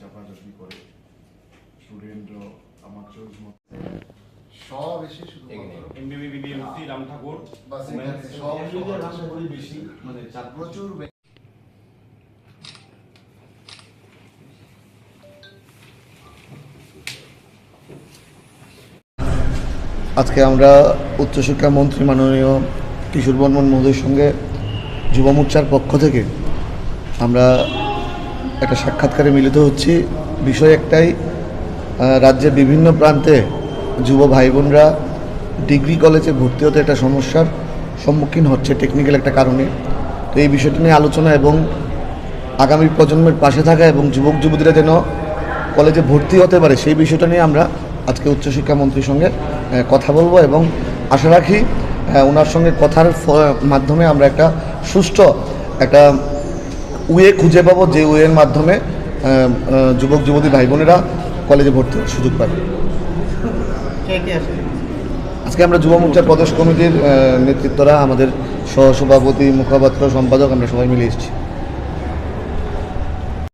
চাপাচাপি করে। আমার চোখ মধ্যে সব এসে শুধু এমবিবি বিবিএমসি রাম ঠাকুর সব বেশি। মানে প্রচুর আজকে আমরা উচ্চশিক্ষা মন্ত্রী মাননীয় কিশোর বর্মন মহোদয়ের সঙ্গে যুব মোর্চার পক্ষ থেকে আমরা একটা সাক্ষাৎকারে মিলিত হচ্ছি। বিষয় একটাই রাজ্যের বিভিন্ন প্রান্তে যুব ভাই বোনরা ডিগ্রি কলেজে ভর্তি হতে একটা সমস্যার সম্মুখীন হচ্ছে টেকনিক্যাল একটা কারণে। তো এই বিষয়টা নিয়ে আলোচনা এবং আগামী প্রজন্মের পাশে থাকা এবং যুবক যুবতীরা যেন কলেজে ভর্তি হতে পারে, সেই বিষয়টা নিয়ে আমরা আজকে উচ্চশিক্ষা মন্ত্রীর সঙ্গে কথা বলব এবং আশা রাখি ওনার সঙ্গে কথার মাধ্যমে আমরা একটা সুষ্ঠু একটা ওয়ে খুঁজে পাবো যে ওয়ের মাধ্যমে যুবক যুবতী ভাই বোনেরা কলেজে ভর্তি হওয়ার সুযোগ পাবে। আজকে আমরা যুব মোর্চার প্রদেশ কমিটির নেতৃত্বরা আমাদের সহসভাপতি মুখপাত্র সম্পাদক আমরা সবাই মিলে এসেছি।